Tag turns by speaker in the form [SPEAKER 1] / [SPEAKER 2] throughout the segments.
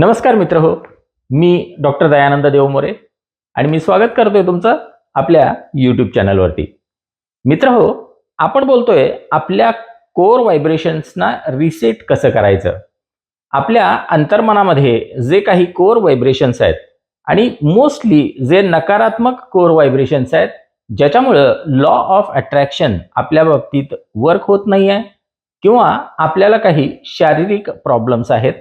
[SPEAKER 1] नमस्कार मित्र हो मी डॉक्टर दयानंद देवमोरे आणि मी स्वागत करतोय तुमचं आपल्या यूट्यूब चॅनलवरती मित्र हो आपण बोलतोय आपल्या कोर व्हायब्रेशन्सना रिसेट कसं करायचं? आपल्या अंतर्मनामध्ये जे काही कोर व्हायब्रेशन्स आहेत आणि मोस्टली जे नकारात्मक कोर व्हायब्रेशन्स आहेत ज्याच्यामुळं लॉ ऑफ अट्रॅक्शन आपल्या बाबतीत वर्क होत नाही आहे किंवा आपल्याला काही शारीरिक प्रॉब्लेम्स आहेत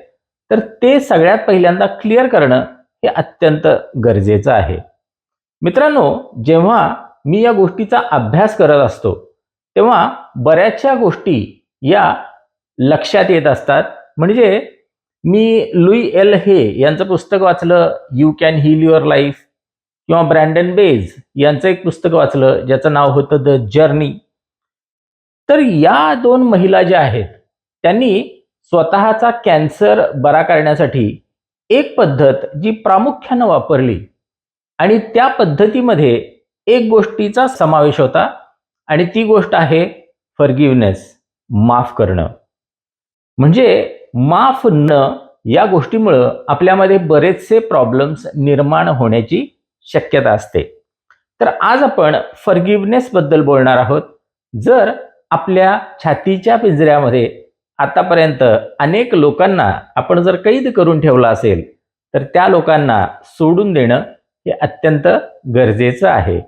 [SPEAKER 1] तर ते सगळ्यात पहिल्यांदा क्लिअर करणं हे अत्यंत गरजेचं आहे. मित्रांनो जेव्हा मी या गोष्टीचा अभ्यास करत असतो तेव्हा बऱ्याचशा गोष्टी या लक्षात येत असतात. म्हणजे मी लुई एल हे यांचं पुस्तक वाचलं You Can Heal Your Life किंवा ब्रँडन बेज यांचं एक पुस्तक वाचलं ज्याचं नाव होतं द जर्नी तर या दोन महिला ज्या आहेत त्यांनी स्वतःचा कॅन्सर बरा करण्यासाठी एक पद्धत जी प्रामुख्यानं वापरली. आणि त्या पद्धतीमध्ये एक गोष्टीचा समावेश होता. आणि ती गोष्ट आहे फर्गिवनेस माफ करणं. म्हणजे माफ न या गोष्टीमुळं आपल्यामध्ये बरेचसे प्रॉब्लेम्स निर्माण होण्याची शक्यता असते. तर आज आपण फर्गिवनेसबद्दल बोलणार आहोत. जर आपल्या छातीच्या पिंजऱ्यामध्ये आतापर्यंत अनेक लोकांना आपण जर कैद करून ठेवला असेल तर त्या लोकांना सोडून देणं हे अत्यंत गरजेचं आहे.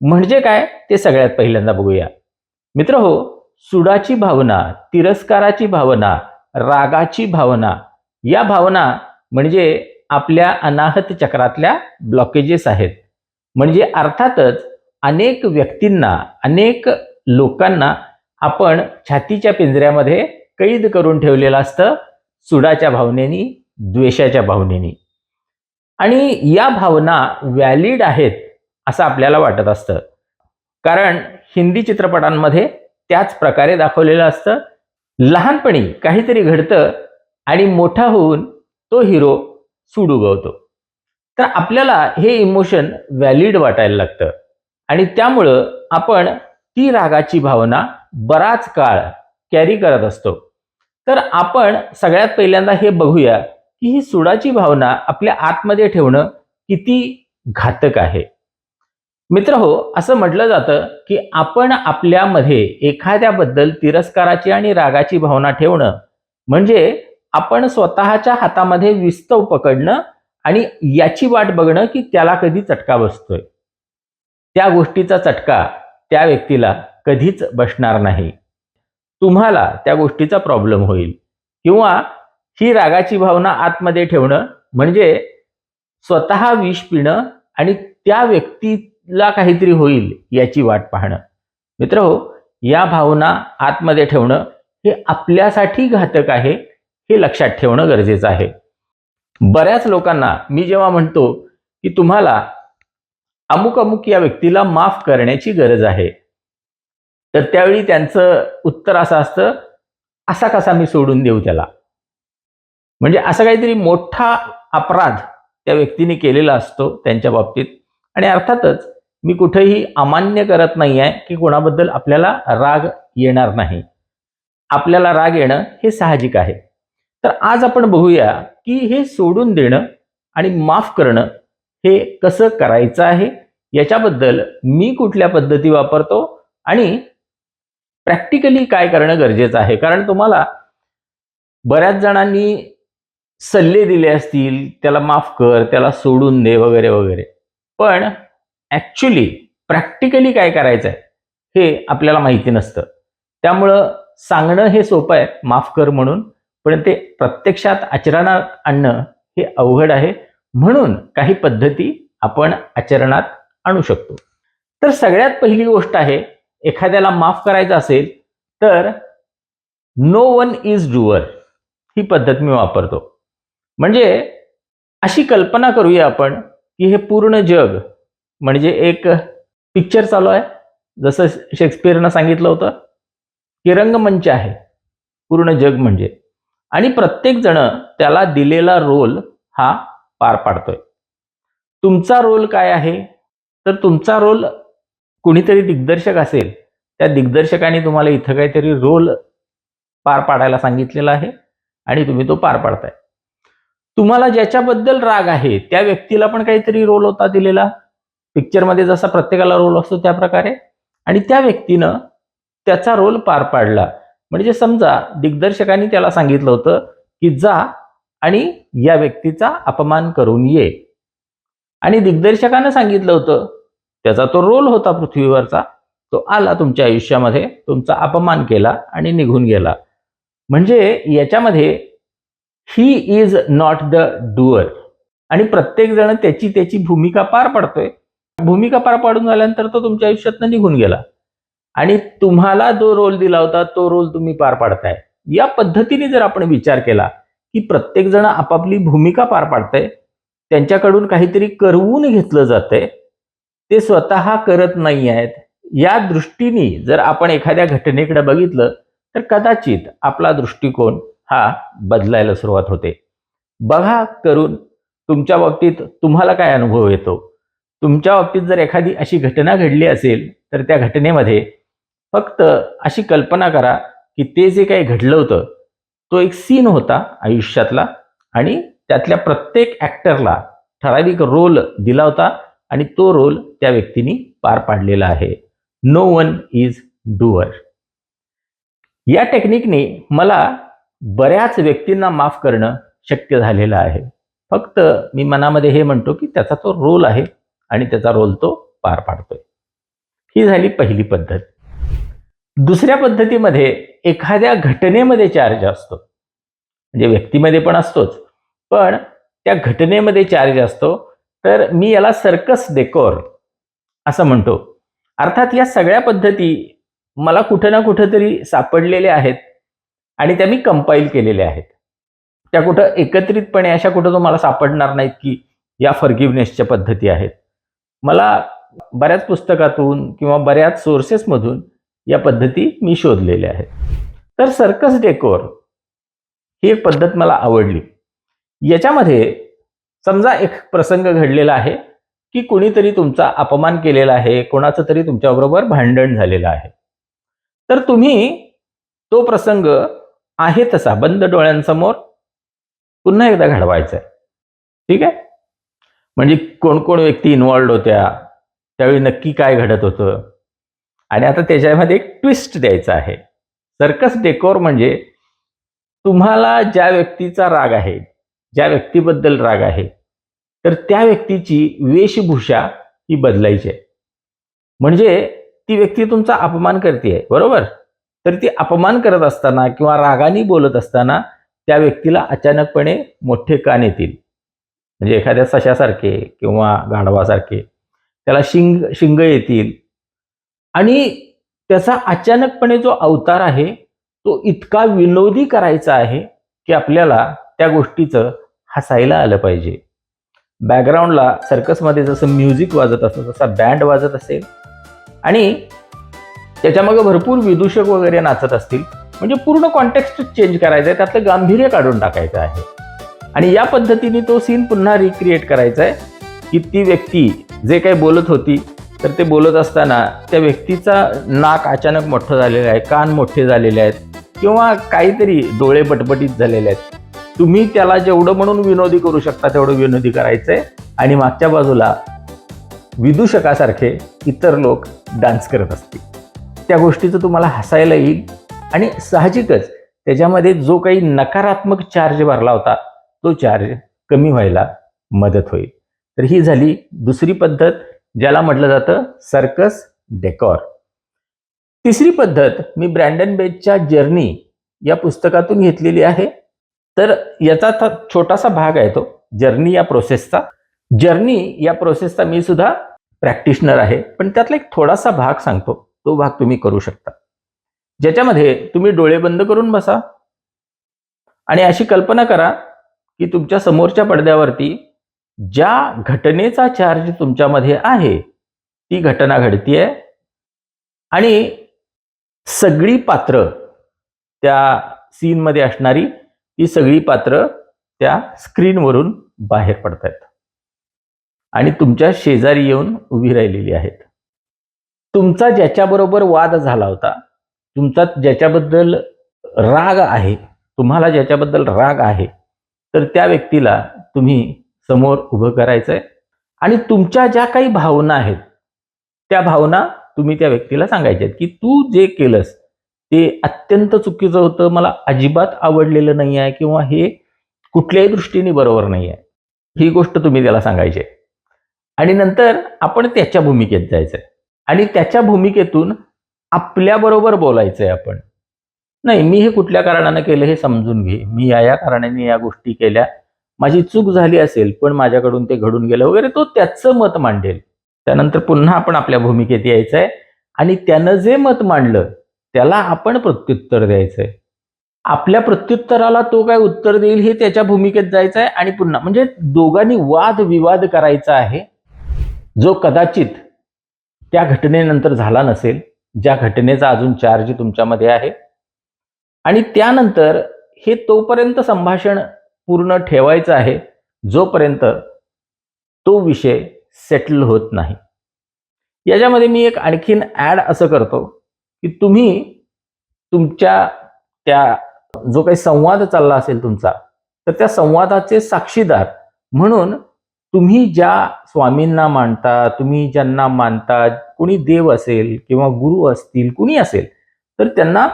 [SPEAKER 1] म्हणजे काय? ते सगळ्यात पहिल्यांदा बघूया. मित्र हो सुडाची भावना तिरस्काराची भावना रागाची भावना या भावना म्हणजे आपल्या अनाहत चक्रातल्या ब्लॉकेजेस आहेत. म्हणजे अर्थातच अनेक व्यक्तींना अनेक लोकांना आपण छातीच्या पिंजऱ्यामध्ये कैद करून ठेवलेलं असतं सुडाच्या भावनेनी द्वेषाच्या भावनेनी. आणि या भावना व्हॅलिड आहेत असं आपल्याला वाटत असतं. कारण हिंदी चित्रपटांमध्ये त्याच प्रकारे दाखवलेलं असतं. लहानपणी काहीतरी घडतं आणि मोठा होऊन तो हिरो सूड उगवतो. तर आपल्याला हे इमोशन व्हॅलिड वाटायला लागतं. आणि त्यामुळं आपण ती रागाची भावना बराच काळ कॅरी करत असतो. तर आपण सगळ्यात पहिल्यांदा हे बघूया की ही सुडाची भावना आपल्या आतमध्ये ठेवणं किती घातक आहे. मित्र हो असं म्हटलं जातं की आपण आपल्यामध्ये एखाद्याबद्दल तिरस्काराची आणि रागाची भावना ठेवणं म्हणजे आपण स्वतःच्या हातामध्ये विस्तव पकडणं आणि याची वाट बघणं की त्याला कधी चटका बसतोय. त्या गोष्टीचा चटका त्या व्यक्तीला कधीच बसणार नाही. तुम्हाला त्या गोष्टीचा प्रॉब्लेम होईल. किंवा ही रागाची भावना आतमध्ये ठेवणं म्हणजे स्वतः विष पिणं आणि त्या व्यक्तीला काहीतरी होईल याची वाट पाहणं. मित्र हो या भावना आतमध्ये ठेवणं हे आपल्यासाठी घातक आहे हे लक्षात ठेवणं गरजेचं आहे. बऱ्याच लोकांना मी जेव्हा म्हणतो की तुम्हाला अमुक अमुक या व्यक्तीला माफ करण्याची गरज आहे तर त्यावेळी त्यांचं उत्तर असं असतं असा कसा मी सोडून देऊ त्याला? म्हणजे असा काहीतरी मोठा अपराध त्या व्यक्तीने केलेला असतो त्यांच्या बाबतीत. आणि अर्थातच मी कुठेही अमान्य करत नाही आहे की कोणाबद्दल आपल्याला राग येणार नाही. आपल्याला राग येणं हे साहजिक आहे. तर आज आपण बघूया की हे सोडून देणं आणि माफ करणं हे कसं करायचं आहे याच्याबद्दल मी कुठल्या पद्धती वापरतो आणि प्रॅक्टिकली काय करणं गरजेचं आहे? कारण तुम्हाला बऱ्याच जणांनी सल्ले दिले असतील त्याला माफ कर त्याला सोडून दे वगैरे वगैरे. पण ॲक्च्युली प्रॅक्टिकली काय करायचं आहे हे आपल्याला माहिती नसतं. त्यामुळं सांगणं हे सोपं आहे माफ कर म्हणून. पण ते प्रत्यक्षात आचरणात आणणं हे अवघड आहे. म्हणून काही पद्धती आपण आचरणात आणू शकतो. तर सगळ्यात पहिली गोष्ट आहे एखाद्याला माफ करायचं असेल तर नो वन इज डुअर ही पद्धत मी वापरतो. म्हणजे अशी कल्पना करूया आपण की हे पूर्ण जग म्हणजे एक पिक्चर चालू आहे. जसं शेक्सपियरनं सांगितलं होतं की रंगमंच आहे पूर्ण जग म्हणजे. आणि प्रत्येक जण त्याला दिलेला रोल हा पार पाडतोय. तुमचा रोल काय आहे? तर तुमचा रोल कुणीतरी दिग्दर्शक असेल त्या दिग्दर्शकाने तुम्हाला इथं काहीतरी रोल पार पाडायला सांगितलेला आहे आणि तुम्ही तो पार पाडताय. तुम्हाला ज्याच्याबद्दल राग आहे त्या व्यक्तीला पण काहीतरी रोल होता दिलेला. पिक्चरमध्ये जसा प्रत्येकाला रोल असतो त्या प्रकारे. आणि त्या व्यक्तीनं त्याचा रोल पार पाडला. म्हणजे समजा दिग्दर्शकांनी त्याला सांगितलं होतं की जा आणि या व्यक्तीचा अपमान करून ये. आणि दिग्दर्शकानं सांगितलं होतं त्याचा तो रोल होता पृथ्वीवरचा. तो आला तुमच्या आयुष्यामध्ये तुमचा अपमान केला आणि निघून गेला. म्हणजे याच्यामध्ये he is not the doer आणि प्रत्येकजण त्याची त्याची भूमिका पार पाडतोय. भूमिका पार पाडून झाल्यानंतर तो तुमच्या आयुष्यातनं निघून गेला. आणि तुम्हाला जो रोल दिला होता तो रोल तुम्ही पार पाडताय. या पद्धतीने जर आपण विचार केला की प्रत्येकजण आपापली भूमिका पार पाडतंय त्यांच्याकडून काहीतरी करवून घेतलं जातंय ते स्वतः करत नाही आहेत. या दृष्टीने जर आपण एखाद्या घटनेकडे बघितलं तर कदाचित आपला दृष्टिकोन हा बदलायला सुरुवात होते. बघा करून तुमच्या बाबतीत तुम्हाला काय अनुभव येतो? तुमच्या बाबतीत जर एखादी अशी घटना घडली असेल तर त्या घटनेमध्ये फक्त अशी कल्पना करा की ते जे काही घडलं होतं तो एक सीन होता आयुष्यातला आणि त्यातल्या प्रत्येक ॲक्टरला ठराविक रोल दिला होता आणि तो रोल त्या व्यक्तीने पार पाडलेला आहे. नो वन इज डुअर या टेक्निकने मला बऱ्याच व्यक्तींना माफ करणं शक्य झालेलं आहे. फक्त मी मनामध्ये हे म्हणतो की त्याचा तो रोल आहे आणि त्याचा रोल तो पार पाडतोय. ही झाली पहिली पद्धत. दुसऱ्या पद्धतीमध्ये एखाद्या घटनेमध्ये चार्ज असतो. म्हणजे व्यक्तीमध्ये पण असतोच. पण त्या घटनेमध्ये चार्ज असतो. तर मी याला सर्कस डेकोर असं म्हणतो. अर्थात या सगळ्या पद्धती मला कुठं ना कुठं तरी सापडलेल्या आहेत आणि त्या मी कंपाईल केलेल्या आहेत. त्या कुठं एकत्रितपणे अशा कुठं तुम्हाला सापडणार नाहीत की या फर्गिवनेसच्या पद्धती आहेत. मला बऱ्याच पुस्तकातून किंवा बऱ्याच सोर्सेसमधून या पद्धती मी शोधलेल्या आहेत. तर सर्कस डेकोर ही एक पद्धत मला आवडली. याच्यामध्ये समजा एक प्रसंग घडलेला आहे. की कोणीतरी तुमचा अपमान केलेला आहे कोणाचं तरी तुमच्याबरोबर भांडण झालेलं आहे. तर तुम्ही तो प्रसंग आहे तसा बंद डोळ्यांसमोर पुन्हा एकदा घडवायचा आहे ठीक आहे? म्हणजे कोण कोण व्यक्ती इन्वॉल्ड होत्या त्यावेळी नक्की काय घडत होतं? आणि आता त्याच्यामध्ये एक ट्विस्ट द्यायचा आहे. सर्कस डेकोर म्हणजे तुम्हाला ज्या व्यक्तीचा राग आहे ज्या व्यक्तीबद्दल राग आहे तर त्या व्यक्तीची वेशभूषा ही बदलायची आहे. म्हणजे ती व्यक्ती तुमचा अपमान करते बरोबर? तर ती अपमान करत असताना किंवा रागाने बोलत असताना त्या व्यक्तीला अचानकपणे मोठे कान येतील. म्हणजे एखाद्या सशासारखे किंवा गाढवासारखे त्याला शिंग शिंग येतील. आणि त्याचा अचानकपणे जो अवतार आहे तो इतका विनोदी करायचा आहे की आपल्याला त्या गोष्टीचं हसायला आलं पाहिजे. बॅकग्राऊंडला सर्कसमध्ये जसं म्युझिक वाजत असतं तसा बँड वाजत असेल. आणि त्याच्यामागे भरपूर विदूषक वगैरे नाचत असतील. म्हणजे पूर्ण कॉन्टेक्स्ट चेंज करायचं आहे त्यातलं गांभीर्य काढून टाकायचं आहे. आणि या पद्धतीने तो सीन पुन्हा रिक्रिएट करायचा आहे की ती व्यक्ती जे काही बोलत होती तर ते बोलत असताना त्या व्यक्तीचा नाक अचानक मोठं झालेलं आहे कान मोठे झालेले आहेत किंवा काहीतरी डोळे बटबटीत झालेले आहेत. तुम्ही त्याला जेवढं म्हणून विनोदी करू शकता तेवढं विनोदी करायचंय. आणि मागच्या बाजूला विदूषकासारखे इतर लोक डान्स करत असतील. त्या गोष्टीचं तुम्हाला हसायला येईल. आणि साहजिकच त्याच्यामध्ये जो काही नकारात्मक चार्ज भरला होता तो चार्ज कमी व्हायला मदत होईल. तर ही झाली दुसरी पद्धत ज्याला म्हटलं जातं सर्कस डेकॉर तिसरी पद्धत मी ब्रँडन बेजच्या जर्नी या पुस्तकातून घेतलेली आहे. तर याचा छोटासा भाग आहे तो जर्नी या प्रोसेसचा जर्नी या प्रोसेसचा मी सुद्धा प्रॅक्टिशनर आहे पण त्यातला एक थोडासा भाग सांगतो तो भाग तुम्ही करू शकता. ज्याच्यामध्ये तुम्ही डोळे बंद करून बसा आणि अशी कल्पना करा की तुमच्या समोरच्या पडद्यावरती ज्या घटनेचा चार्ज तुमच्यामध्ये आहे ती घटना घडतीये आणि सगळी पात्र त्या सीनमध्ये असणारी ती सगळी पात्र त्या स्क्रीनवरून बाहेर पडत आहेत आणि तुमच्या शेजारी येऊन उभी राहिलेली आहेत. तुमचा ज्याच्याबरोबर वाद झाला होता तुमचा ज्याच्याबद्दल राग आहे तुम्हाला ज्याच्याबद्दल राग आहे तर त्या व्यक्तीला तुम्ही समोर उभं करायचंय आणि तुमच्या ज्या काही भावना आहेत त्या भावना तुम्ही त्या व्यक्तीला सांगायच्या आहेत की तू जे केलंस ते अत्यंत चुकीचं होतं. मला अजिबात आवडलेलं नाही आहे किंवा हे कुठल्याही दृष्टीने बरोबर नाही आहे. ही गोष्ट तुम्ही त्याला सांगायची आहे. आणि नंतर आपण त्याच्या भूमिकेत जायचंय आणि त्याच्या भूमिकेतून आपल्याबरोबर बोलायचंय आपण. नाही मी हे कुठल्या कारणानं केलं हे समजून घे. मी या या कारणाने या गोष्टी केल्या. माझी चूक झाली असेल पण माझ्याकडून ते घडून गेलं वगैरे तो त्याचं मत मांडेल. त्यानंतर पुन्हा आपण आपल्या भूमिकेत यायचंय. आणि त्यानं जे मत मांडलं त्याला आपण प्रत्युत्तर द्यायचंय. आपल्या प्रत्युत्तराला तो काय उत्तर देईल हे त्याच्या भूमिकेत जायचं आहे आणि पुन्हा म्हणजे दोघांनी वाद विवाद करायचा आहे. जो कदाचित त्या घटनेनंतर झाला नसेल ज्या घटनेचा अजून चार्ज तुमच्यामध्ये आहे. आणि त्यानंतर हे तोपर्यंत संभाषण पूर्ण ठेवायचं आहे जोपर्यंत तो विषय सेटल होत नाही. याच्यामध्ये मी एक आणखीन ॲड असं करतो. की तुम्ही तुमच्या त्या जो काही संवाद चालला असेल तुमचा तर त्या संवादाचे साक्षीदार. म्हणून तुम्ही ज्या स्वामींना मानता तुम्ही ज्यांना मानता कोणी देव असेल किंवा गुरु असतील कुणी असेल तर त्यांना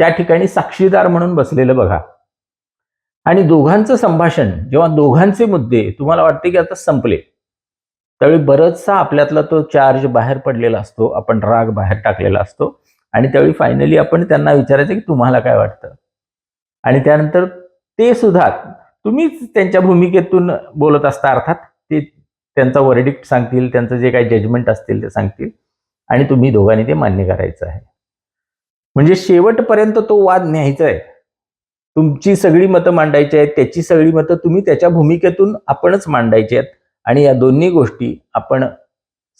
[SPEAKER 1] त्या ठिकाणी साक्षीदार म्हणून बसलेलं बघा. आणि दोघांचं संभाषण जेव्हा दोघांचे मुद्दे तुम्हाला वाटते की आता संपले. त्यावेळी बरचसा आपल्यातला तो चार्ज बाहेर पडलेला असतो आपण राग बाहेर टाकलेला असतो. आणि त्यावेळी फायनली आपण त्यांना विचारायचं की तुम्हाला काय वाटतं? आणि त्यानंतर ते सुद्धा तुम्हीच त्यांच्या भूमिकेतून बोलत असता अर्थात ते त्यांचा वर्डिक्ट सांगतील त्यांचं जे काही जजमेंट असतील ते सांगतील. आणि तुम्ही दोघांनी ते मान्य करायचं आहे. म्हणजे शेवटपर्यंत तो वाद न्यायचा आहे. तुमची सगळी मतं मांडायची आहेत त्याची सगळी मतं तुम्ही त्याच्या भूमिकेतून आपणच मांडायची आहेत. आणि या दोन्ही गोष्टी आपण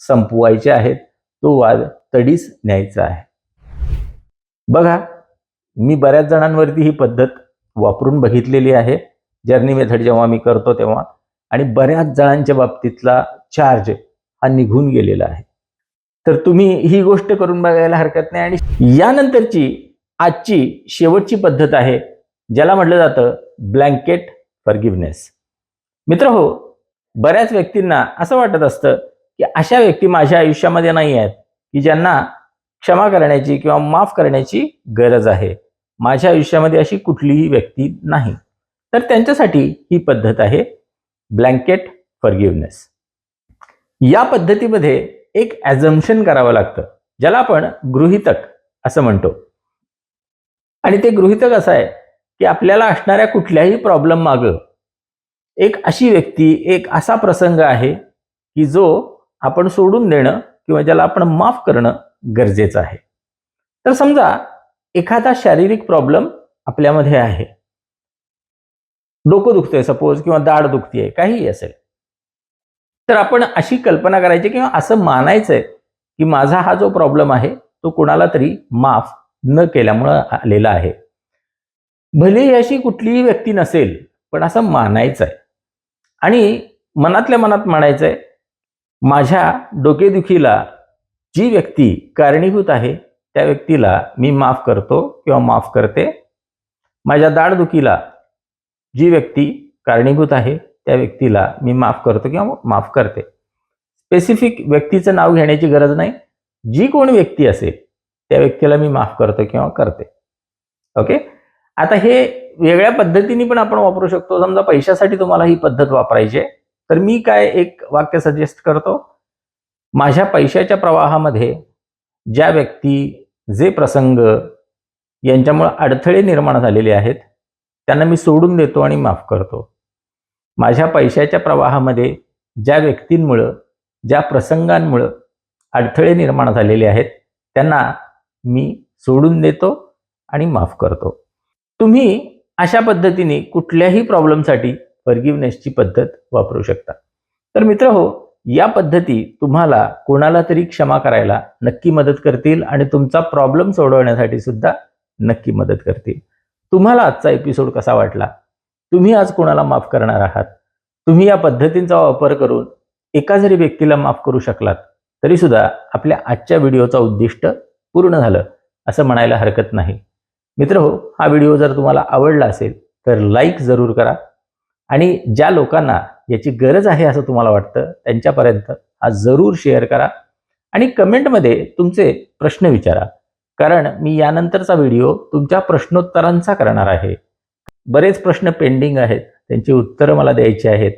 [SPEAKER 1] संपवायच्या आहेत. तो वाद तडीस न्यायचा आहे. बघा मी बऱ्याच जणांवरती ही पद्धत वापरून बघितलेली आहे. जर्नी मेथड जेव्हा मी करतो तेव्हा. आणि बऱ्याच जणांच्या बाबतीतला चार्ज हा निघून गेलेला आहे. तर तुम्ही ही गोष्ट करून बघायला हरकत नाही. आणि यानंतरची आजची शेवटची पद्धत आहे ज्याला म्हटलं जातं ब्लँकेट फॉरगिव्हनेस मित्र हो बऱ्याच व्यक्तींना असं वाटत असतं की अशा व्यक्ती माझ्या आयुष्यामध्ये नाही आहेत की ज्यांना क्षमा करण्याची किंवा माफ करण्याची गरज आहे. माझ्या आयुष्यामध्ये अशी कुठलीही व्यक्ती नाही. तर त्यांच्यासाठी ही पद्धत आहे ब्लँकेट फॉरगिवनेस. या पद्धतीमध्ये एक ॲझम्शन करावं लागतं ज्याला आपण गृहितक असं म्हणतो. आणि ते गृहितक असं आहे की आपल्याला असणाऱ्या कुठल्याही प्रॉब्लेम मागं एक अशी व्यक्ती एक असा प्रसंग आहे की जो आपण सोडून देणं किंवा ज्याला आपण माफ करणं गरजेचं आहे. तर समजा एखादा शारीरिक प्रॉब्लेम आपल्यामध्ये आहे. डोकं दुखतंय सपोज किंवा दाढ दुखतीये काहीही असेल. तर आपण अशी कल्पना करायची किंवा असं मानायचंय की माझा हा जो प्रॉब्लेम आहे तो कोणाला तरी माफ न केल्यामुळं आलेला आहे. भले ही अशी कुठलीही व्यक्ती नसेल पण असं मानायचं आहे आणि मनातल्या मनात म्हणायचं आहे माझ्या डोकेदुखीला जी व्यक्ती कारणीभूत आहे त्या व्यक्तीला मी माफ करतो किंवा माफ करते. माझ्या दाढदुखीला जी व्यक्ती कारणीभूत आहे त्या व्यक्तीला मी माफ करतो किंवा माफ करते. स्पेसिफिक व्यक्तीचं नाव घेण्याची गरज नाही. जी कोण व्यक्ती असेल त्या व्यक्तीला मी माफ करतो किंवा करते. ओके? आता हे वेगळ्या पद्धतीने पण आपण वापरू शकतो. समजा पैशासाठी तुम्हाला ही पद्धत वापरायची आहे. तर मी काय एक वाक्य सजेस्ट करतो. माझ्या पैशाच्या प्रवाहामध्ये ज्या व्यक्ती जे प्रसंग यांच्यामुळे अडथळे निर्माण झालेले आहेत त्यांना मी सोडून देतो आणि माफ करतो. माझ्या पैशाच्या प्रवाहामध्ये ज्या व्यक्तींमुळं ज्या प्रसंगांमुळं अडथळे निर्माण झालेले आहेत त्यांना मी सोडून देतो आणि माफ करतो. तुम्ही अशा पद्धतीने कुठल्याही प्रॉब्लेमसाठी फर्गिवनेसची पद्धत वापरू शकता. तर मित्र हो या पद्धती तुम्हाला कोणाला तरी क्षमा करायला नक्की मदत करतील आणि तुमचा प्रॉब्लेम सोडवण्यासाठी सुद्धा नक्की मदत करतील. तुम्हाला आजचा एपिसोड कसा वाटला? तुम्ही आज कोणाला माफ करणार आहात? तुम्ही या पद्धतींचा वापर करून एका जरी व्यक्तीला माफ करू शकलात तरी सुद्धा आपल्या आजच्या व्हिडिओचा उद्दिष्ट पूर्ण झालं असं म्हणायला हरकत नाही. मित्र हो हा व्हिडिओ जर तुम्हाला आवडला असेल तर लाईक जरूर करा. आणि ज्या लोकांना याची गरज आहे असं तुम्हाला वाटतं त्यांच्यापर्यंत हा जरूर शेअर करा. आणि कमेंटमध्ये तुमचे प्रश्न विचारा. कारण मी यानंतरचा व्हिडिओ तुमच्या प्रश्नोत्तरांचा करणार आहे. बरेच प्रश्न पेंडिंग आहेत त्यांची उत्तरं मला द्यायची आहेत.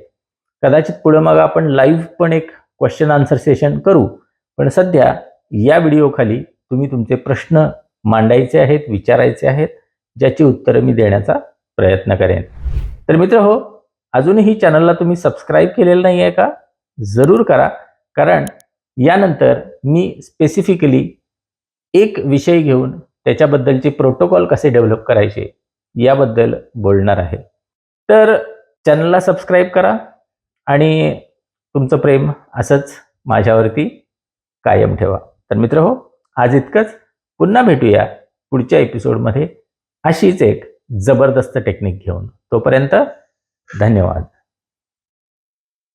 [SPEAKER 1] कदाचित पुढे मग आपण लाईव्ह पण एक क्वेश्चन आन्सर सेशन करू. पण सध्या या व्हिडिओखाली तुम्ही तुमचे प्रश्न मांडायचे आहेत विचारायचे आहेत ज्याची उत्तरं मी देण्याचा प्रयत्न करेन. तर मित्र हो अजूनही चॅनलला तुम्ही सबस्क्राईब केलेलं नाही आहे का? जरूर करा. कारण यानंतर मी स्पेसिफिकली एक विषय घेऊन त्याच्याबद्दलचे प्रोटोकॉल कसे डेव्हलप करायचे याबद्दल बोलणार आहे. तर चॅनलला सबस्क्राईब करा आणि तुमचं प्रेम असंच माझ्यावरती कायम ठेवा. तर मित्र हो आज इतकंच. पुन्हा भेटूया पुढच्या एपिसोडमध्ये अशीच एक जबरदस्त टेक्निक घेऊन. तोपर्यंत धन्यवाद.